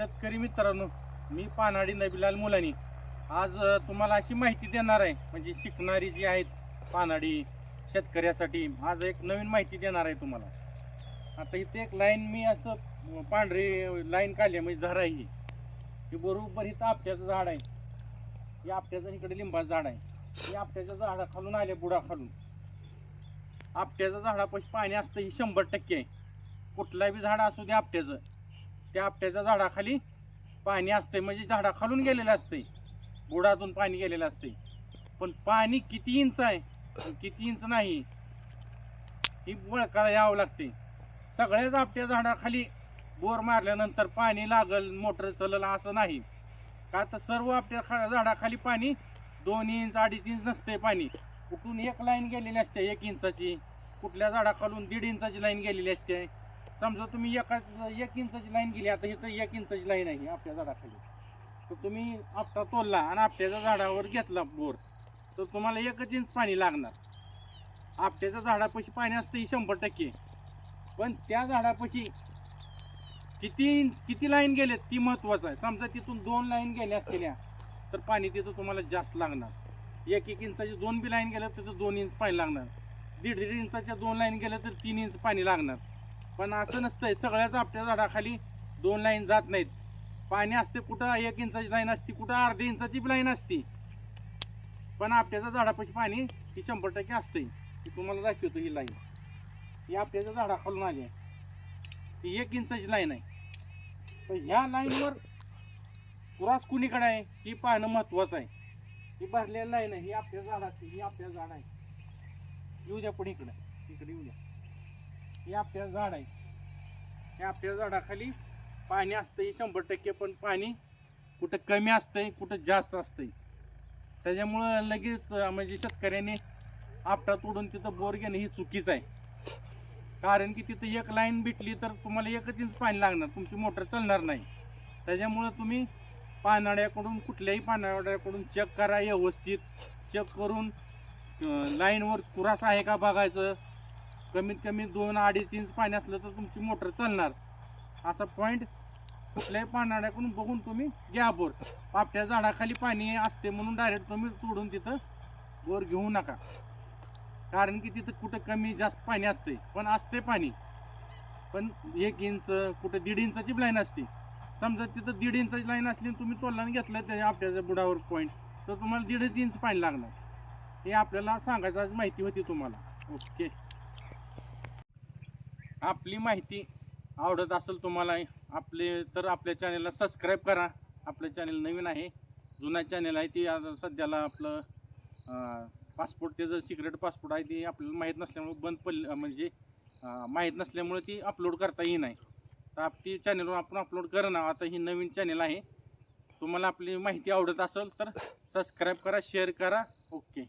शेतकरी मित्रांनो मी पानाडी नबीलाल मुलानी. आज तुम्हाला अशी माहिती देणार आहे. म्हणजे शिकणारी जी आहेत पानाडी शेतकऱ्यासाठी आज एक नवीन माहिती देणार आहे तुम्हाला. आता इथे एक लाईन मी असं पांढरी लाईन काढली म्हणजे झरा ही. ही बरोबर इथं आपट्याचं झाड आहे. हे आपट्याचं इकडे लिंबाचं झाड आहे. हे आपट्याच्या झाडाखालून आले बुडाखालून. आपट्याचं झाडापाशी पाणी असतं ही शंभर टक्के. आहे कुठलाही बी झाड असू दे आपट्याचं. त्या आपट्याच्या झाडाखाली पाणी असतंय. म्हणजे झाडाखालून गेलेलं असतंय. बुडातून पाणी गेलेलं असतंय. पण पाणी किती इंच आहे आणि किती इंच नाही ही वळकाला यावं लागते सगळ्याच आपट्या झाडाखाली बोर मारल्यानंतर पाणी लागल मोटर चलल असं नाही. का तर सर्व आपट्या खा झाडाखाली पाणी दोन इंच अडीच इंच नसते पाणी. कुठून एक लाईन गेलेली असते एक इंचाची. कुठल्या झाडाखालून दीड इंचाची लाईन गेलेली असते. समजा तुम्ही एकाच एक इंचाची लाईन गेली आता इथं एक इंचाची लाईन आहे आपल्या झाडाखाली. तर तुम्ही आपटा तोडला आणि आपट्याच्या झाडावर घेतला बोर. तर तुम्हाला एकच इंच पाणी लागणार. आपट्याच्या झाडापाशी पाणी असतं ही शंभर टक्के. पण त्या झाडापाशी किती इंच किती लाईन गेलेत ती महत्वाचं आहे. समजा तिथून दोन लाईन गेल्या असलेल्या तर पाणी तिथं तुम्हाला जास्त लागणार. एक एक इंचाची दोन बी लाईन गेल्या तर तिथं दोन इंच पाणी लागणार. दीड दीड इंचाच्या दोन लाईन गेल्या तर तीन इंच पाणी लागणार. पण असं नसतंय. सगळ्याच आपल्या झाडाखाली दोन लाईन जात नाहीत. पाणी असते कुठं? एक इंचाची लाईन असते कुठं? अर्धी इंचाची लाईन असते. पण आपल्याच्या झाडापाशी पाणी ही शंभर टक्के असते ती तुम्हाला दाखवतो ही लाईन. ही आपल्याच्या झाडाखालून आली आहे. ही एक इंचाची लाईन आहे. तर ह्या लाईनवर कुरास कुणीकडे आहे? ही पाहणं महत्त्वाचं आहे. ही भरलेली लाईन आहे. ही आपल्या झाडाची ही आपल्या झाड आहे. येऊ द्या पण इकडे. इकडे येऊ द्या. हे आपल्या झाड आहे. हे आपल्या झाडाखाली पाणी असतं शंभर टक्के पण पाणी कुठं कमी असतंय कुठं जास्त असतंय. त्याच्यामुळं लगेच म्हणजे शेतकऱ्याने आपटा तोडून तिथं बोर घेणं ही चुकीचं आहे. कारण की तिथं एक लाईन भेटली तर तुम्हाला एकच इंच पाणी लागणार तुमची मोटर चालणार नाही. त्याच्यामुळं तुम्ही पानाड्याकडून कुठल्याही पानाड्याकडून चेक करा व्यवस्थित. चेक करून लाईनवर कुरास आहे का बघायचं? कमीत कमी दोन अडीच इंच पाणी असलं तर तुमची मोटर चालणार. असा पॉईंट कुठल्याही पानाड्याकडून बघून तुम्ही घ्या बोर आपल्या झाडाखाली पाणी असते म्हणून डायरेक्ट तुम्ही तोडून तिथं बोर घेऊ नका. कारण की तिथं कुठं कमी जास्त पाणी असते पण असते पाणी. पण एक इंच कुठं दीड इंचाची लाईन असते. समजा तिथं दीड इंचाची लाईन असली तुम्ही तोलानं घेतलं त्या आपल्याच्या बुडावर पॉईंट तर तुम्हाला दीडच इंच पाणी लागणार. हे आपल्याला सांगायचं आज माहिती होती तुम्हाला. ओके आपली माहिती आवडत असेल तुम्हाला आपले तर आपल्या चॅनलला सबस्क्राईब करा. आपलं चॅनल नवीन आहे जुना चॅनल आहे ती आता सध्याला आपलं पासपोर्ट त्याचं सिक्रेट पासपोर्ट आहे ते आपल्याला माहीत नसल्यामुळे बंद पडलं म्हणजे माहीत नसल्यामुळे ती अपलोड करता येई नाही तर आप ती चॅनलवर आपण अपलोड करा ना आता ही नवीन चॅनल आहे. तुम्हाला आपली माहिती आवडत असेल तर सबस्क्राईब करा शेअर करा. ओके